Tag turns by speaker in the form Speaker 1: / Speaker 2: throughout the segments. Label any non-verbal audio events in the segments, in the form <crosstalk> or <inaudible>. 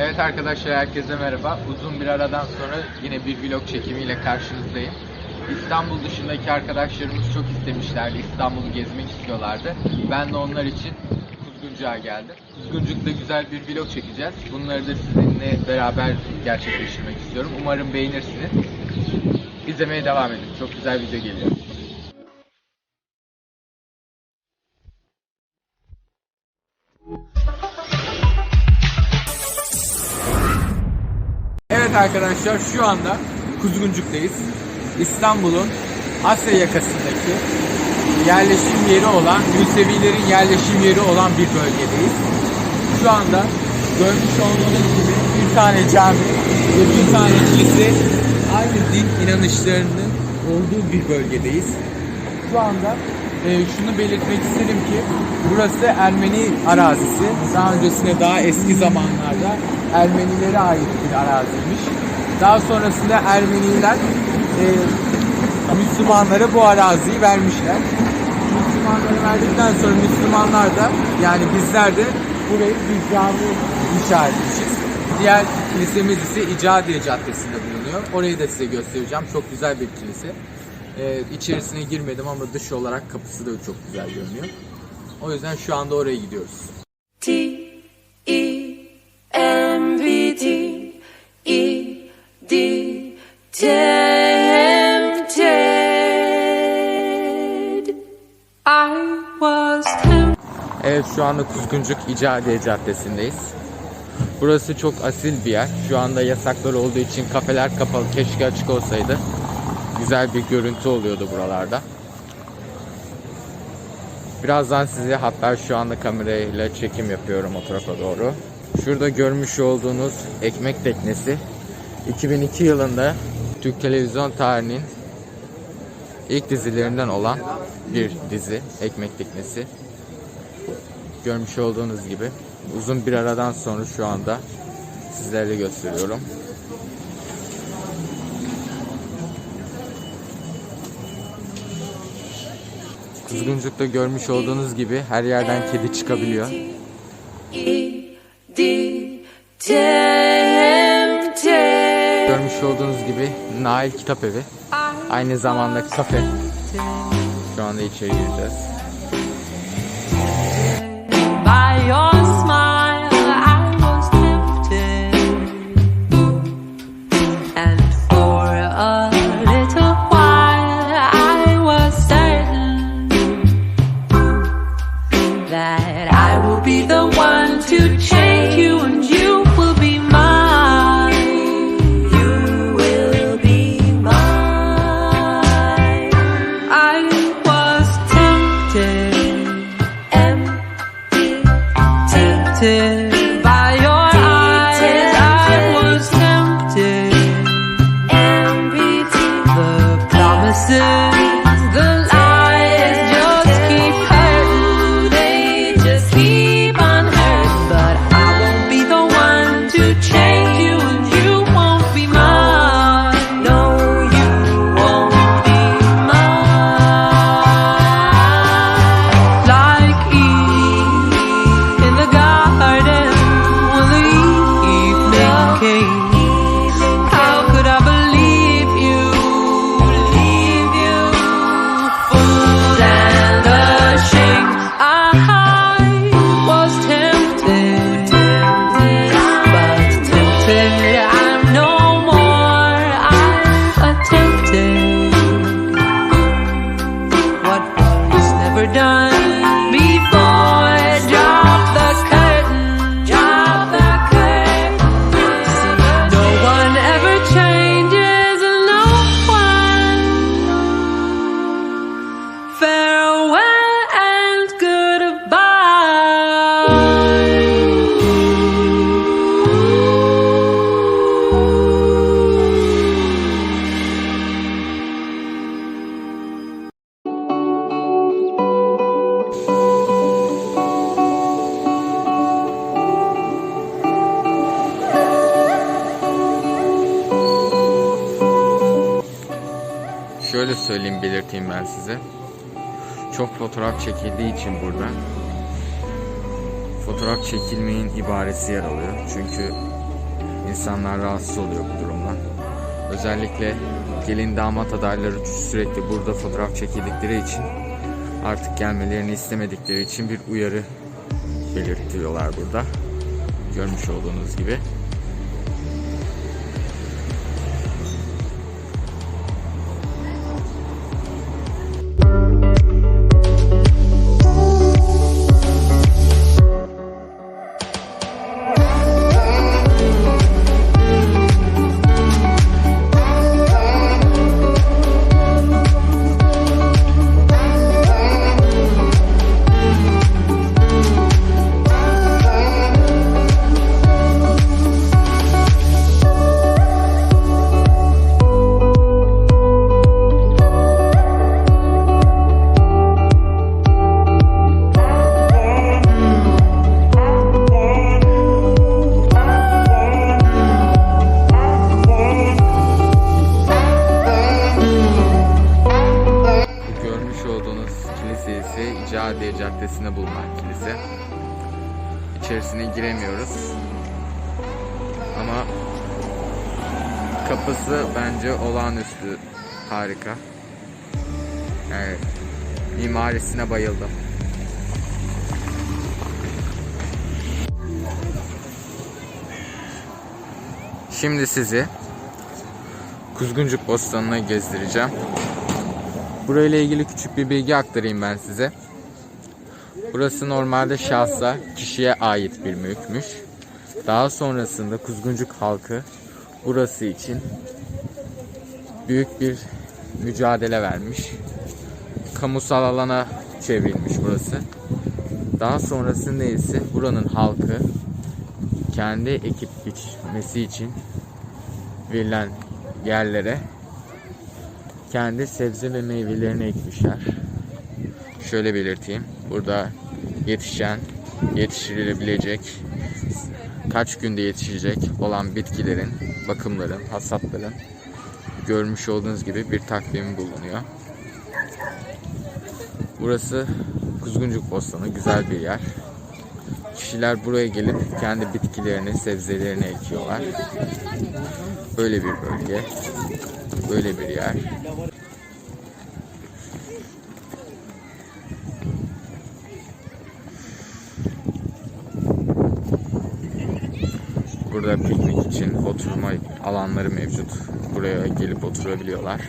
Speaker 1: Evet arkadaşlar herkese merhaba. Uzun bir aradan sonra yine bir vlog çekimiyle karşınızdayım. İstanbul dışındaki arkadaşlarımız çok istemişlerdi. İstanbul'u gezmek istiyorlardı. Ben de onlar için Kuzguncuk'a geldim. Kuzguncuk'ta güzel bir vlog çekeceğiz. Bunları da sizinle beraber gerçekleştirmek istiyorum. Umarım beğenirsiniz. İzlemeye devam edin. Çok güzel video geliyor. Evet arkadaşlar şu anda Kuzguncuk'tayız. İstanbul'un Asya yakasındaki yerleşim yeri olan, Musevilerin yerleşim yeri olan bir bölgedeyiz. Şu anda görmüş olduğunuz gibi bir tane cami ve bir tane kilise aynı din inanışlarının olduğu bir bölgedeyiz. Şu anda e, şunu belirtmek isterim ki burası Ermeni arazisi. Daha öncesinde daha eski zamanlarda Ermenilere ait bir araziymiş. Daha sonrasında Ermeniler e, Müslümanlara bu araziyi vermişler. Müslümanlara verdikten sonra Müslümanlar da yani bizler de burayı bir cami inşa etmişiz. Diğer kilisemiz ise İcadiye Caddesi'nde bulunuyor. Orayı da size göstereceğim. Çok güzel bir kilise. Ee, içerisine girmedim ama dış olarak kapısı da çok güzel görünüyor. O yüzden şu anda oraya gidiyoruz.
Speaker 2: T E M V T E D tempted. I was tempted.
Speaker 1: Evet şu anda Kuzguncuk İcadiye Caddesi'ndeyiz. Burası çok asil bir yer. Şu anda yasaklar olduğu için kafeler kapalı. Keşke açık olsaydı. Güzel bir görüntü oluyordu buralarda. Birazdan size hatta şu anda kamerayla çekim yapıyorum o tarafa doğru. Şurada görmüş olduğunuz ekmek teknesi 2002 yılında Türk televizyon tarihinin ilk dizilerinden olan bir dizi Ekmek Teknesi. Görmüş olduğunuz gibi uzun bir aradan sonra şu anda sizlerle gösteriyorum. Kuzguncuk'ta görmüş olduğunuz gibi her yerden kedi çıkabiliyor. Görmüş olduğunuz gibi Nail Kitap Evi. Aynı zamanda kafe. Şu anda içeri gireceğiz.
Speaker 2: By your smile, tempted
Speaker 1: size. Çok fotoğraf çekildiği için burada fotoğraf çekilmeyin ibaresi yer alıyor. Çünkü İnsanlar rahatsız oluyor bu durumdan. Özellikle gelin damat adayları sürekli burada fotoğraf çekildikleri için artık gelmelerini istemedikleri için bir uyarı belirtiyorlar burada. Görmüş olduğunuz gibi. Caddesi'nde bulunan kilise. İçerisine giremiyoruz. Ama kapısı bence olağanüstü harika. Evet. Mimarisine bayıldım. Şimdi sizi Kuzguncuk Bostanı'na gezdireceğim. Burayla ilgili küçük bir bilgi aktarayım ben size. Burası normalde şahsa, kişiye ait bir mülkmüş. Daha sonrasında Kuzguncuk halkı burası için büyük bir mücadele vermiş. Kamusal alana çevrilmiş burası. Daha sonrasında ise buranın halkı kendi ekip biçmesi için verilen yerlere kendi sebze ve meyvelerini ekmişler. Şöyle belirteyim. Burada yetişen, yetiştirilebilecek, kaç günde yetişecek olan bitkilerin, bakımların, hasatların görmüş olduğunuz gibi bir takvimi bulunuyor. Burası Kuzguncuk Bostanı güzel bir yer. Kişiler buraya gelip kendi bitkilerini, sebzelerini ekiyorlar. Böyle bir bölge, böyle bir yer. Piknik için oturma alanları mevcut. Buraya gelip oturabiliyorlar.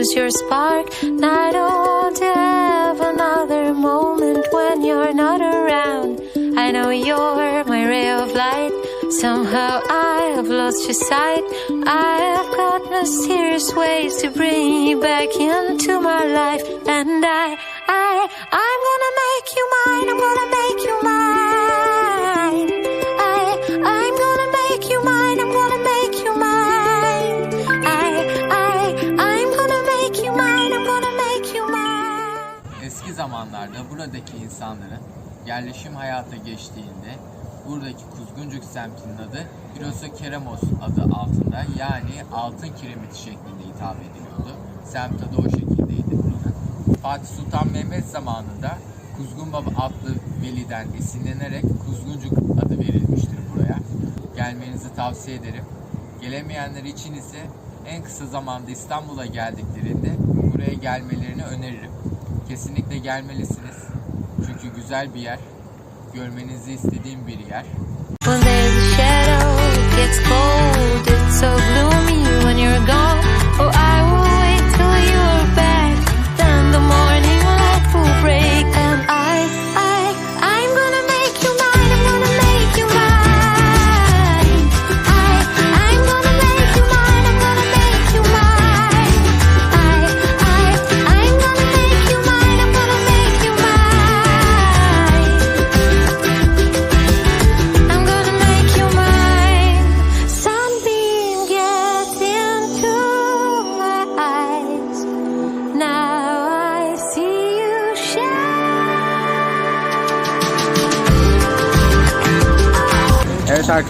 Speaker 2: Lose your spark. And I don't want to have another moment when you're not around. I know you're my ray of light. Somehow I have lost your sight. I have got mysterious ways to bring you back into my life. And I, I, I'm gonna make you mine. I'm gonna make you mine.
Speaker 1: İnsanların yerleşim hayata geçtiğinde buradaki Kuzguncuk semtinin adı Piroso Keramos adı altında yani altın kiremit şeklinde hitap ediliyordu. Semt adı o şekildeydi. Fatih Sultan Mehmet zamanında Kuzgun Baba adlı veliden esinlenerek Kuzguncuk adı verilmiştir buraya. Gelmenizi tavsiye ederim. Gelemeyenler için ise en kısa zamanda İstanbul'a geldiklerinde buraya gelmelerini öneririm. Kesinlikle gelmelisiniz. Çünkü güzel bir yer. Görmenizi istediğim bir yer.
Speaker 2: When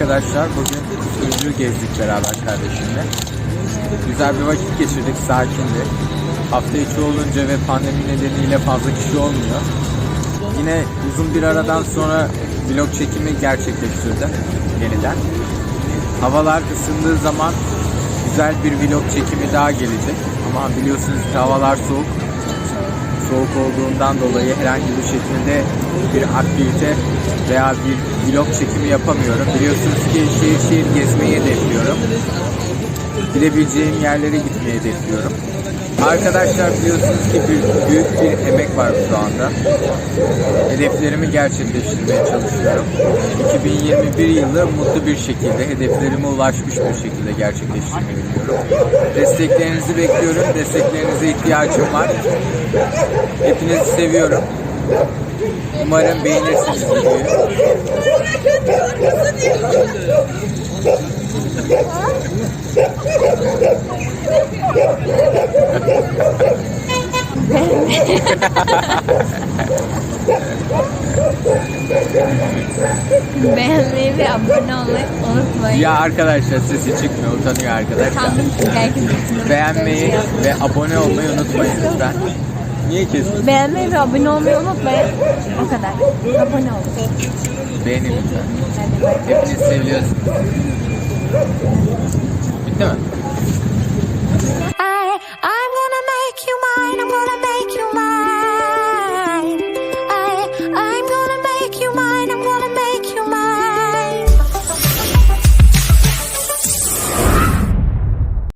Speaker 1: arkadaşlar bugün Kuzguncu'yu gezdik beraber kardeşimle. Güzel bir vakit geçirdik, sakindi. Hafta içi olunca ve pandemi nedeniyle fazla kişi olmuyor. Yine uzun bir aradan sonra vlog çekimi gerçekleştirdim yeniden. Havalar ısındığı zaman güzel bir vlog çekimi daha gelecek. Ama biliyorsunuz ki havalar soğuk. Soğuk olduğundan dolayı herhangi bir şekilde bir aktivite veya bir vlog çekimi yapamıyorum. Biliyorsunuz ki şehir şehir gezmeyi hedefliyorum. Gidebileceğim yerlere gitmeyi hedefliyorum. Arkadaşlar biliyorsunuz ki bir, büyük bir emek var şu anda. Hedeflerimi gerçekleştirmeye çalışıyorum. 2021 yılı mutlu bir şekilde hedeflerime ulaşmış bir şekilde gerçekleştirmeyi diliyorum. Desteklerinizi bekliyorum. Desteklerinize ihtiyacım var. Hepinizi seviyorum. Umarım beğenirsiniz videoyu. <laughs>
Speaker 3: unutmayın.
Speaker 1: Ya arkadaşlar sesi çıkmıyor utanıyor arkadaşlar. Beğenmeyi ve abone olmayı unutmayın lütfen. Niye kesiyorsun?
Speaker 3: Beğenmeyi ve abone olmayı unutmayın. O kadar. Abone olun.
Speaker 1: Beğenin lütfen. Hepiniz seviyorsunuz. Bitti mi? I, I'm gonna make you mine, I'm gonna make